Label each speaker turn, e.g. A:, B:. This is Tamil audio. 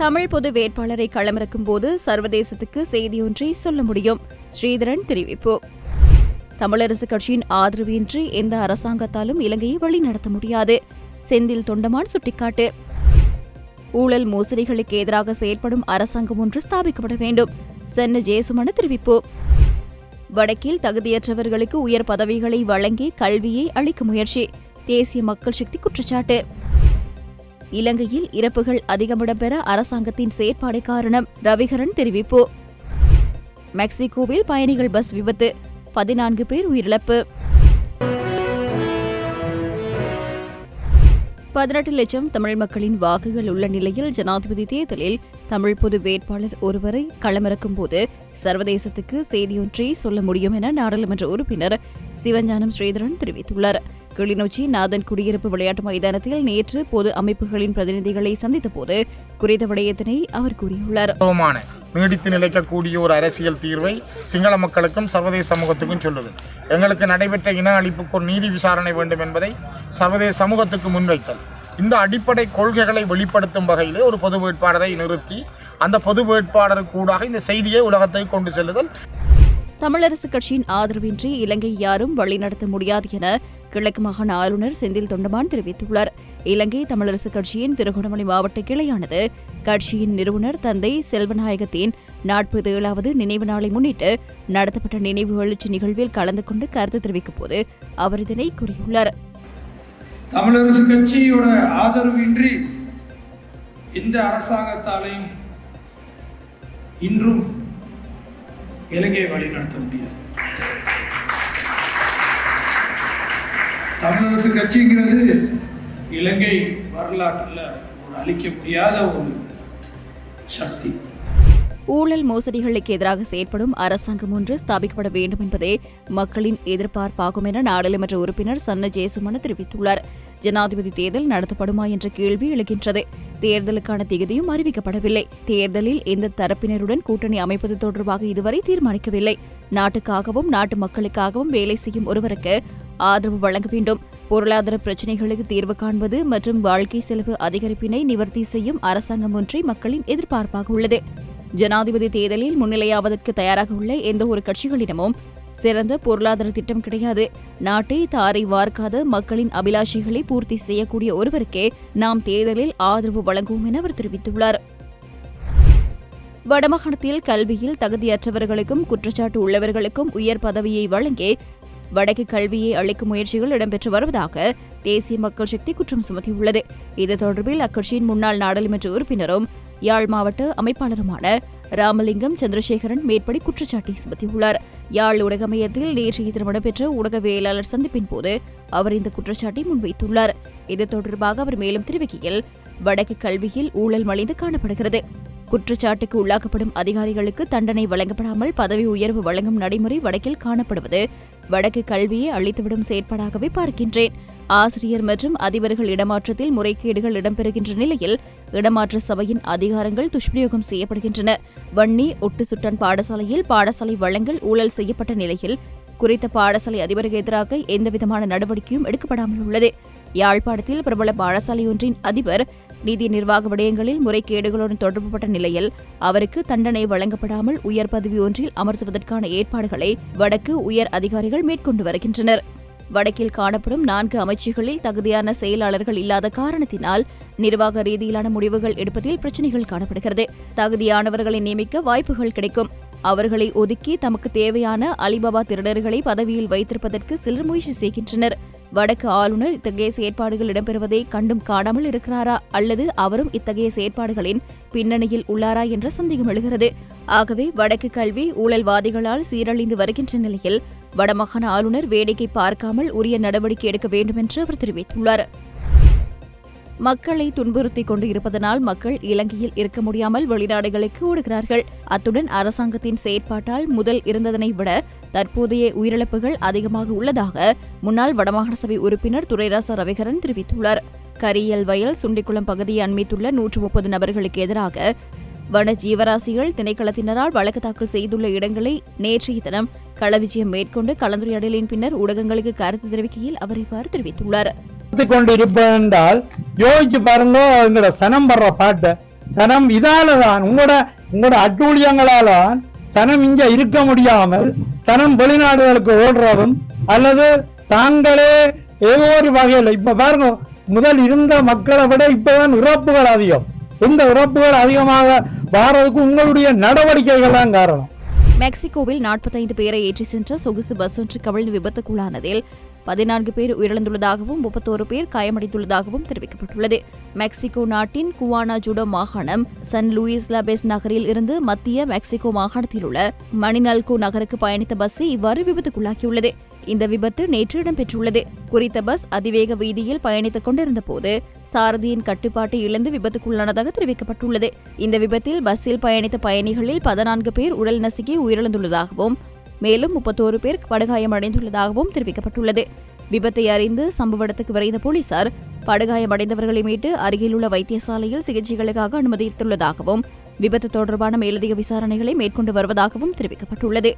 A: தமிழ் பொது வேட்பாளரை களமிறக்கும் போது சர்வதேசத்துக்கு செய்தியொன்றை சொல்ல முடியும். ஸ்ரீதரன் தெரிவிப்பு. தமிழரசு கட்சியின் ஆதரவின்றி எந்த அரசாங்கத்தாலும் இலங்கையை வழிநடத்த முடியாது. செந்தில் தொண்டமான் சுட்டிக்காட்டு. ஊழல் மோசடிகளுக்கு எதிராக செயல்படும் அரசாங்கம் ஒன்று ஸ்தாபிக்கப்பட வேண்டும். சென்ன ஜெயசுமன தெரிவிப்பு. வடக்கில் தகுதியற்றவர்களுக்கு உயர் பதவிகளை வழங்கி கல்வியை அளிக்க முயற்சி. தேசிய மக்கள் சக்தி குற்றச்சாட்டு. இலங்கையில் இறப்புகள் அதிகம் இடம்பெற அரசாங்கத்தின் செயற்பாடு காரணம். ரவிகரன் தெரிவிப்பு. மெக்சிகோவில் பயணிகள் பஸ் விபத்து. பதினான்கு பேர் உயிரிழப்பு. பதினெட்டு லட்சம் தமிழ் மக்களின் வாக்குகள் உள்ள நிலையில் ஜனாதிபதி தேர்தலில் தமிழ் பொது வேட்பாளர் ஒருவரை களமிறக்கும் போது சர்வதேசத்துக்கு செய்தியொன்றை சொல்ல முடியும் என நாடாளுமன்ற உறுப்பினர் சிவஞானம் ஸ்ரீதரன் தெரிவித்துள்ளார். கிளிநொச்சி நாதன் குடியிருப்பு விளையாட்டு மைதானத்தில் நேற்று பொது அமைப்புகளின் பிரதிநிதிகளை சந்தித்தபோது குறித்த விடயத்தினை அவர் கூறியுள்ளார்.
B: நீடித்து நிலைக்கக்கூடிய ஒரு அரசியல் தீர்வை சிங்கள மக்களுக்கும் சர்வதேச சமூகத்துக்கும் சொல்லுது. எங்களுக்கு நடைபெற்ற இன அழிப்புக்கு ஒரு நீதி விசாரணை வேண்டும் என்பதை சர்வதேச சமூகத்துக்கு முன்வைத்தல். இந்த அடிப்படை கொள்கைகளை வெளிப்படுத்தும் வகையிலே ஒரு பொது வேட்பாளரை நிறுத்தி அந்த பொது வேட்பாளருக்கு கூடாக இந்த செய்தியை உலகத்தை கொண்டு செல்லுதல்.
A: தமிழரசு கட்சியின் ஆதரவின்றி இலங்கை யாரும் வழிநடத்த முடியாது என கிழக்கு மாகாண ஆளுநர் செந்தில் தொண்டமான் தெரிவித்துள்ளார். இலங்கை தமிழரசு கட்சியின் திருகோணமலை மாவட்ட கிளையானது கட்சியின் நிறுவனர் தந்தை செல்வநாயகத்தின் நாற்பது ஏழாவது நினைவு நாளை முன்னிட்டு நடத்தப்பட்ட நினைவு எழுச்சி நிகழ்வில் கலந்து கொண்டு கருத்து தெரிவிக்கும் போது அவர் இதனை கூறியுள்ளார்.
C: தமிழரசு கட்சியோட ஆதரவின்றி இந்த அரசாங்கத்தாலையும் இன்றும் இலங்கையை வழிநடத்த முடியாது. தமிழரசு கட்சிங்கிறது இலங்கை வரலாற்றில் ஒரு அழிக்க முடியாத ஒரு சக்தி.
A: ஊழல் மோசடிகளுக்கு எதிராக செயற்படும் அரசாங்கம் ஒன்று ஸ்தாபிக்கப்பட வேண்டும் என்பதே மக்களின் எதிர்பார்ப்பாகும் என நாடாளுமன்ற உறுப்பினர் சன்ன ஜெயசுமன தெரிவித்துள்ளார். ஜனாதிபதி தேர்தல் நடத்தப்படுமா என்ற கேள்வி எழுகின்றது. தேர்தலுக்கான திகதியும் அறிவிக்கப்படவில்லை. தேர்தலில் எந்த தரப்பினருடன் கூட்டணி அமைப்பது தொடர்பாக இதுவரை தீர்மானிக்கவில்லை. நாட்டுக்காகவும் நாட்டு மக்களுக்காகவும் வேலை செய்யும் ஒருவருக்கு ஆதரவு வழங்க வேண்டும். பொருளாதார பிரச்சினைகளுக்கு தீர்வு காண்பது மற்றும் வாழ்க்கை செலவு அதிகரிப்பினை நிவர்த்தி செய்யும் அரசாங்கம் ஒன்றை மக்களின் எதிர்பார்ப்பாக உள்ளது. ஜனாதிபதி தேர்தலில் முன்னிலையாவதற்கு தயாராக உள்ள எந்த ஒரு கட்சிகளிடமும் சிறந்த பொருளாதார திட்டம் கிடையாது. நாட்டை தாரை வார்க்காத மக்களின் அபிலாஷைகளை பூர்த்தி செய்யக்கூடிய ஒருவருக்கே நாம் தேர்தலில் ஆதரவு வழங்குவோம் என அவர் தெரிவித்துள்ளார். வடமாகாணத்தில் கல்வியில் தகுதியற்றவர்களுக்கும் குற்றச்சாட்டு உள்ளவர்களுக்கும் உயர் பதவியை வழங்கி வடக்கு கல்வியை அளிக்கும் முயற்சிகள் இடம்பெற்று வருவதாக தேசிய மக்கள் சக்தி குற்றம் சுமத்தியுள்ளது. இது தொடர்பில் அக்கட்சியின் முன்னாள் நாடாளுமன்ற உறுப்பினரும் யாழ் மாவட்ட அமைப்பாளருமான ராமலிங்கம் சந்திரசேகரன் மேற்படி குற்றச்சாட்டை சுமத்தியுள்ளார். யாழ் ஊடக மையத்தில் நேற்றைய தினம் இடம்பெற்ற ஊடகவியலாளர் சந்திப்பின் போது அவர் இந்த குற்றச்சாட்டை முன்வைத்துள்ளார். இது தொடர்பாக அவர் மேலும் தெரிவிக்கையில் வடக்கு கல்வியில் ஊழல் மலிந்து காணப்படுகிறது. குற்றச்சாட்டுக்கு உள்ளாக்கப்படும் அதிகாரிகளுக்கு தண்டனை வழங்கப்படாமல் பதவி உயர்வு வழங்கும் நடைமுறை வடக்கில் காணப்படுவது. வடக்கு கல்வியை அழித்துவிடும் செயற்பாடாகவே பார்க்கின்றேன். ஆசிரியர் மற்றும் அதிபர்கள் இடமாற்றத்தில் முறைகேடுகள் இடம்பெறுகின்ற நிலையில் இடமாற்ற சபையின் அதிகாரங்கள் துஷ்பிரயோகம் செய்யப்படுகின்றன. வன்னி ஒட்டு சுட்டன் பாடசாலையில் பாடசாலை வழங்கல் ஊழல் செய்யப்பட்ட நிலையில் குறித்த பாடசாலை அதிபருக்கு எதிராக எந்தவிதமான நடவடிக்கையும் எடுக்கப்படாமல் உள்ளது. யாழ்ப்பாணத்தில் பிரபல பாடசாலை ஒன்றின் அதிபர் நிதி நிர்வாக விடயங்களில் முறைகேடுகளுடன் தொடர்புபட்ட நிலையில் அவருக்கு தண்டனை வழங்கப்படாமல் உயர் பதவி ஒன்றில் அமர்த்துவதற்கான ஏற்பாடுகளை வடக்கு உயர் அதிகாரிகள் மேற்கொண்டு வருகின்றனர். வடக்கில் காணப்படும் நான்கு அமைச்சுகளில் தகுதியான செயலாளர்கள் இல்லாத காரணத்தினால் நிர்வாக ரீதியிலான முடிவுகள் எடுப்பதில் பிரச்சினைகள் காணப்படுகிறது. தகுதியானவர்களை நியமிக்க வாய்ப்புகள் கிடைக்கும். அவர்களை ஒதுக்கி தமக்கு தேவையான அலிபாபா திருடர்களை பதவியில் வைத்திருப்பதற்கு சிலர் முயற்சி செய்கின்றனர். வடக்கு ஆளுநர் இத்தகைய செயற்பாடுகள் இடம்பெறுவதை கண்டும் காணாமல் இருக்கிறாரா? அல்லது அவரும் இத்தகைய செயற்பாடுகளின் பின்னணியில் உள்ளாரா என்ற சந்தேகம் எழுகிறது. ஆகவே வடக்கு கல்வி ஊழல்வாதிகளால் சீரழிந்து வருகின்ற நிலையில் வடமாகாண ஆளுநர் வேடிக்கை பார்க்காமல் உரிய நடவடிக்கை எடுக்க வேண்டும் என்று அவர் தெரிவித்துள்ளார். மக்களை துன்புறுத்திக் கொண்டு இருப்பதனால் மக்கள் இலங்கையில் இருக்க முடியாமல் வெளிநாடுகளுக்கு ஓடுகிறார்கள். அத்துடன் அரசாங்கத்தின் செயற்பாட்டால் முதல் இருந்ததனை விட தற்போதைய உயிரிழப்புகள் அதிகமாக உள்ளதாக முன்னாள் வடமாகாண சபை உறுப்பினர் துரைராச ரவிகரன் தெரிவித்துள்ளார். கரியல் வயல் சுண்டிக்குளம் பகுதியை அண்மித்துள்ள நூற்று முப்பது நபர்களுக்கு எதிராக வன ஜீவராசிகள் திணைக்களத்தினரால் வழக்கு தாக்கல் செய்துள்ள இடங்களை நேற்றைய தினம் களவிஜயம் மேற்கொண்டு கலந்துரையாடலின் பின்னர் ஊடகங்களுக்கு கருத்து தெரிவிக்கையில் அவர் இவ்வாறு தெரிவித்துள்ளார்.
D: பார்த்து கொண்டு இருப்பது என்றால் யோசிச்சு பாருங்க எங்களோட சனம் படுற பாட்டை. சனம் இதால தான் உங்களோட உங்களோட அட்டூழியங்களால தான் சனம் இங்க இருக்க முடியாமல் சனம் வெளிநாடுகளுக்கு ஓடுறதும் அல்லது தாங்களே ஏதோ ஒரு வகையில் இப்ப பாருங்க முதல் இருந்த மக்களை விட இப்பதான் இறப்புகள் அதிகம். இந்த இறப்புகள் அதிகமாக வாரதுக்கு உங்களுடைய நடவடிக்கைகள் தான் காரணம்.
A: மெக்சிகோவில் நாற்பத்தைந்து பேரை ஏற்றி சென்ற சொகுசு பஸ் ஒன்று கவிழ்ந்து விபத்துக்குள்ளானதில் பதினான்கு பேர் உயிரிழந்துள்ளதாகவும் முப்பத்தோரு பேர் காயமடைந்துள்ளதாகவும் தெரிவிக்கப்பட்டுள்ளது. மெக்சிகோ நாட்டின் குவானா ஜுடோ மாகாணம் சன் லூயிஸ் லபேஸ் நகரில் இருந்து மத்திய மெக்சிகோ மாகாணத்தில் உள்ள மணினல்கோ நகருக்கு பயணித்த பஸ் இவ்வாறு விபத்துக்குள்ளாகியுள்ளது இந்த விபத்து நேற்று இடம்பெற்றுள்ளது. குறித்த பஸ் அதிவேக வீதியில் பயணித்துக் கொண்டிருந்த போது சாரதியின் கட்டுப்பாட்டை இழந்து விபத்துக்குள்ளானதாக தெரிவிக்கப்பட்டுள்ளது. இந்த விபத்தில் பஸ்ஸில் பயணித்த பயணிகளில் பதினான்கு பேர் உடல் நசுக்கி உயிரிழந்துள்ளதாகவும் மேலும் முப்பத்தோரு பேர் படுகாயமடைந்துள்ளதாகவும் தெரிவிக்கப்பட்டுள்ளது. விபத்தை அறிந்து சம்பவ இடத்துக்கு விரைந்த போலீசார் படுகாயமடைந்தவர்களை மீட்டு அருகிலுள்ள வைத்தியசாலையில் சிகிச்சைகளுக்காக அனுமதித்துள்ளதாகவும் விபத்து தொடர்பான மேலதிக விசாரணைகளை மேற்கொண்டு வருவதாகவும் தெரிவிக்கப்பட்டுள்ளது.